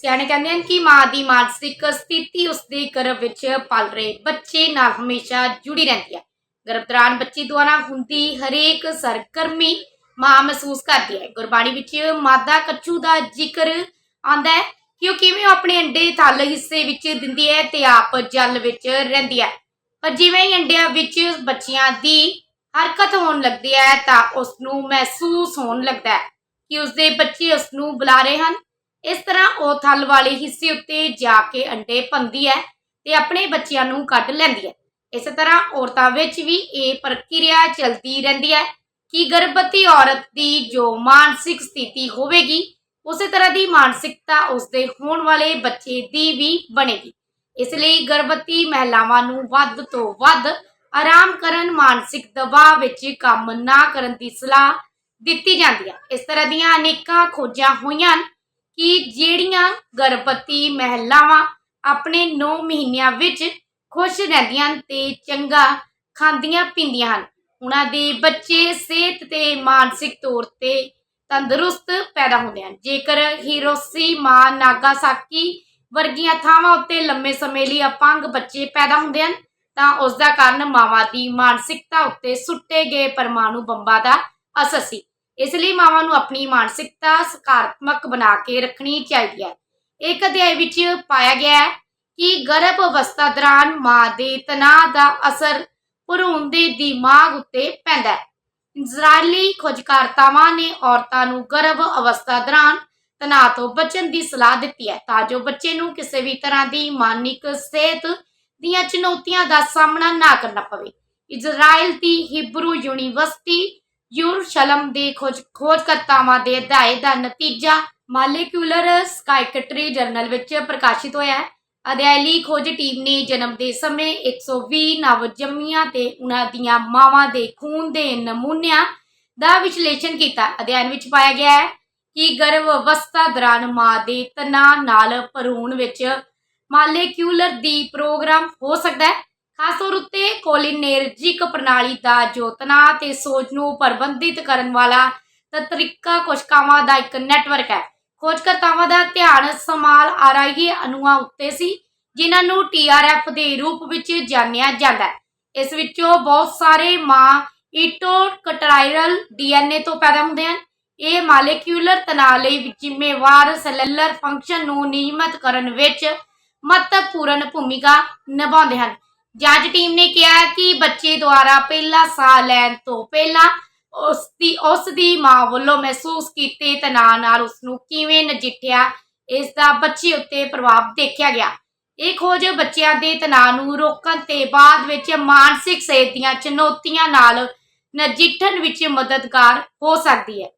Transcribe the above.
ਸਿਆਣੇ ਕਹਿੰਦੇ ਹਨ ਕਿ ਮਾਂ ਦੀ ਮਾਨਸਿਕ ਸਥਿਤੀ ਉਸਦੇ ਗਰਭ ਵਿੱਚ ਪਲ ਰਹੇ ਬੱਚੇ ਨਾਲ ਹਮੇਸ਼ਾ ਜੁੜੀ ਰਹਿੰਦੀ ਹੈ। ਗਰਭ ਦੌਰਾਨ ਬੱਚੇ ਦੁਆਰਾ ਹੁੰਦੀ ਹਰੇਕ ਸਰਗਰਮੀ ਮਾਂ ਮਹਿਸੂਸ ਕਰਦੀ ਹੈ। ਗੁਰਬਾਣੀ ਵਿੱਚ ਮਾਦਾ ਕੱਚੂ ਦਾ ਜ਼ਿਕਰ ਆਉਂਦਾ ਹੈ ਕਿ ਉਹ ਕਿਵੇਂ ਆਪਣੇ ਅੰਡੇ ਥੱਲ ਹਿੱਸੇ ਵਿੱਚ ਦਿੰਦੀ ਹੈ ਤੇ ਆਪ ਜਲ ਵਿੱਚ ਰਹਿੰਦੀ ਹੈ। ਪਰ ਜਿਵੇਂ ਹੀ ਅੰਡਿਆਂ ਵਿੱਚ ਬੱਚਿਆਂ ਦੀ ਹਰਕਤ ਹੋਣ ਲੱਗਦੀ ਹੈ ਤਾਂ ਉਸ ਨੂੰ ਮਹਿਸੂਸ ਹੋਣ ਲੱਗਦਾ ਹੈ ਕਿ ਉਸਦੇ ਬੱਚੇ ਉਸ ਨੂੰ ਬੁਲਾ ਰਹੇ ਹਨ। ਇਸ ਤਰ੍ਹਾਂ ਉਹ ਥਲ ਵਾਲੇ ਹਿੱਸੇ ਉੱਤੇ ਜਾ ਕੇ ਅੰਡੇ ਭੰਦੀ ਹੈ ਤੇ ਆਪਣੇ ਬੱਚਿਆਂ ਨੂੰ ਕੱਢ ਲੈਂਦੀ ਹੈ। ਇਸੇ ਤਰ੍ਹਾਂ ਔਰਤਾਂ ਵਿੱਚ ਵੀ ਇਹ ਪ੍ਰਕਿਰਿਆ ਚਲਦੀ ਰਹਿੰਦੀ ਹੈ ਕਿ ਗਰਭਵਤੀ ਔਰਤ ਦੀ ਜੋ ਮਾਨਸਿਕ ਸਥਿਤੀ ਹੋਵੇਗੀ, ਉਸੇ ਤਰ੍ਹਾਂ ਦੀ ਮਾਨਸਿਕਤਾ ਉਸਦੇ ਹੋਣ ਵਾਲੇ ਬੱਚੇ ਦੀ ਵੀ ਬਣੇਗੀ। ਇਸ ਲਈ ਗਰਭਵਤੀ ਮਹਿਲਾਵਾਂ ਨੂੰ ਵੱਧ ਤੋਂ ਵੱਧ ਆਰਾਮ ਕਰਨ, ਮਾਨਸਿਕ ਦਬਾਅ ਵਿੱਚ ਕੰਮ ਨਾ ਕਰਨ ਦੀ ਸਲਾਹ ਦਿੱਤੀ ਜਾਂਦੀ ਹੈ। ਇਸ ਤਰ੍ਹਾਂ ਦੀਆਂ ਅਨੇਕਾਂ ਖੋਜਾਂ ਹੋਈਆਂ ਹਨ ਕਿ ਜਿਹੜੀਆਂ ਗਰਭਵਤੀ ਮਹਿਲਾਵਾਂ ਆਪਣੇ 9 ਮਹੀਨਿਆਂ ਵਿੱਚ ਖੁਸ਼ ਰਹਿੰਦੀਆਂ ਹਨ ਤੇ ਚੰਗਾ ਖਾਂਦੀਆਂ ਪੀਂਦੀਆਂ ਹਨ, ਉਹਨਾਂ ਦੇ ਬੱਚੇ ਸਿਹਤ ਤੇ ਮਾਨਸਿਕ ਤੌਰ ਤੇ ਤੰਦਰੁਸਤ ਪੈਦਾ ਹੁੰਦੇ ਹਨ। ਜੇਕਰ ਹੀਰੋਸੀਮਾ ਨਾਗਾਸਾਕੀ ਵਰਗੀਆਂ ਥਾਵਾਂ ਉੱਤੇ ਲੰਮੇ ਸਮੇਂ ਲਈ ਅਪੰਗ ਬੱਚੇ ਪੈਦਾ ਹੁੰਦੇ ਹਨ, ਤਾਂ ਉਸ ਦਾ ਕਾਰਨ ਮਾਵਾਂ ਦੀ ਮਾਨਸਿਕਤਾ ਉੱਤੇ ਸੁੱਟੇ ਗਏ ਪਰਮਾਣੂ ਬੰਬਾਂ ਦਾ ਅਸਰ ਸੀ। ਇਸ ਲਈ ਮਾਵਾਂ ਨੂੰ ਆਪਣੀ ਮਾਨਸਿਕਤਾ ਸਕਾਰਾਤਮਕ ਬਣਾ ਕੇ ਰੱਖਣੀ ਚਾਹੀਦੀ ਹੈ। ਇੱਕ ਅਧਿਆਇ ਵਿੱਚ ਪਾਇਆ ਗਿਆ ਹੈ ਕਿ ਗਰਭ ਅਵਸਥਾ ਦੌਰਾਨ ਮਾਂ ਦੇ ਤਣਾਅ ਦਾ ਅਸਰ ਭਰੂਣ ਦੇ ਦਿਮਾਗ ਉੱਤੇ ਪੈਂਦਾ ਹੈ। ਇਜ਼ਰਾਈਲੀ ਖੋਜਕਰਤਾਵਾਂ ਨੇ ਔਰਤਾਂ ਨੂੰ ਗਰਭ ਅਵਸਥਾ ਦੌਰਾਨ ਤਣਾਅ ਤੋਂ ਬਚਣ ਦੀ ਸਲਾਹ ਦਿੱਤੀ ਹੈ ਤਾਂ ਜੋ ਬੱਚੇ ਨੂੰ ਕਿਸੇ ਵੀ ਤਰ੍ਹਾਂ ਦੀ ਮਾਨਿਕ ਸਿਹਤ ਦੀਆਂ ਚੁਣੌਤੀਆਂ ਦਾ ਸਾਹਮਣਾ ਨਾ ਕਰਨਾ ਪਵੇ। ਇਜ਼ਰਾਈਲ ਦੀ ਹਿਬਰੂ ਯੂਨੀਵਰਸਿਟੀ ਯੂਰਸ਼ਲਮ ਦੇ ਖੋਜ, ਖੋਜਕਰਤਾਵਾਂ ਦੇ ਅਧਿਆਏ ਦਾ ਨਤੀਜਾ ਮਾਲੇਕਿਊਲਰ ਸਕਾਈਕਟਰੀ ਜਰਨਲ ਵਿੱਚ ਪ੍ਰਕਾਸ਼ਿਤ ਹੋਇਆ ਹੈ। ਅਧਿਆਇ ਖੋਜ ਟੀਮ ਨੇ ਜਨਮ ਦੇ ਸਮੇਂ 120 ਨਵਜੰਮੀਆਂ ਤੇ ਉਹਨਾਂ ਦੀਆਂ ਮਾਵਾਂ ਦੇ ਖੂਨ ਦੇ ਨਮੂਨਿਆਂ ਦਾ ਵਿਸ਼ਲੇਸ਼ਣ ਕੀਤਾ। ਅਧਿਐਨ ਵਿੱਚ ਪਾਇਆ ਗਿਆ ਹੈ ਕਿ ਗਰਭ ਅਵਸਥਾ ਦੌਰਾਨ ਮਾਂ ਦੇ ਤਣਾਅ ਨਾਲ ਭਰੂਣ ਵਿੱਚ ਮਾਲੇਕਿਊਲਰ ਦੀ ਪ੍ਰੋਗਰਾਮ ਹੋ ਸਕਦਾ ਹੈ। ਖਾਸ ਤੌਰ ਉੱਤੇ ਕੋਲਿਨਰਜਿਕ ਪ੍ਰਣਾਲੀ ਦਾ ਜੋ ਤਣਾਅ ਤੇ ਸੋਚ ਨੂੰ ਪ੍ਰਬੰਧਿਤ ਕਰਨ ਵਾਲਾ ਤੰਤਰਿਕਾ ਕੋਸ਼ਿਕਾਵਾਂ ਦਾ ਇੱਕ ਨੈਟਵਰਕ ਹੈ। ਖੋਜਕਰਤਾਵਾਂ ਦਾ ਧਿਆਨ ਸਮਾਲ ਆਰਾਈ ਅਣੂਆਂ ਉੱਤੇ ਸੀ, ਜਿਨ੍ਹਾਂ ਨੂੰ ਟੀਆਰਐਫ ਦੇ ਰੂਪ ਵਿੱਚ ਜਾਣਿਆ ਜਾਂਦਾ ਹੈ। ਇਸ ਵਿੱਚੋਂ ਬਹੁਤ ਸਾਰੇ ਮਾਂ ਇਟੋਕਟਰਾਇਰਲ ਡੀਐਨਏ ਤੋਂ ਪੈਦਾ ਹੁੰਦੇ ਹਨ। ਇਹ ਮਾਲੇਕਿਊਲਰ ਤਣਾਅ ਲਈ ਜ਼ਿੰਮੇਵਾਰ ਸੈਲੂਲਰ ਫੰਕਸ਼ਨ ਨੂੰ ਨਿਯਮਤ ਕਰਨ ਵਿੱਚ ਮਹੱਤਵਪੂਰਨ ਭੂਮਿਕਾ ਨਿਭਾਉਂਦੇ ਹਨ। ਜਾਂਚ ਟੀਮ ਨੇ ਕਿਹਾ ਕਿ ਬੱਚੇ ਦੁਆਰਾ ਪਹਿਲਾ ਸਾਹ ਲੈਣ ਤੋਂ ਪਹਿਲਾਂ ਉਸ ਦੀ ਉਸ ਦੀ ਮਾਂ ਵੱਲੋਂ ਮਹਿਸੂਸ ਕੀਤੇ ਤਣਾਅ ਨਾਲ ਉਸ ਨੂੰ ਕਿਵੇਂ ਨਜਿੱਠਿਆ ਇਸ ਦਾ ਬੱਚੇ ਉੱਤੇ ਪ੍ਰਭਾਵ ਦੇਖਿਆ ਗਿਆ। ਇਹ ਖੋਜ ਬੱਚਿਆਂ ਦੇ ਤਣਾਅ ਨੂੰ ਰੋਕਣ ਤੇ ਬਾਅਦ ਵਿੱਚ ਮਾਨਸਿਕ ਸਿਹਤ ਦੀਆਂ ਚੁਣੌਤੀਆਂ ਨਾਲ ਨਜਿੱਠਣ ਵਿੱਚ ਮਦਦਗਾਰ ਹੋ ਸਕਦੀ ਹੈ।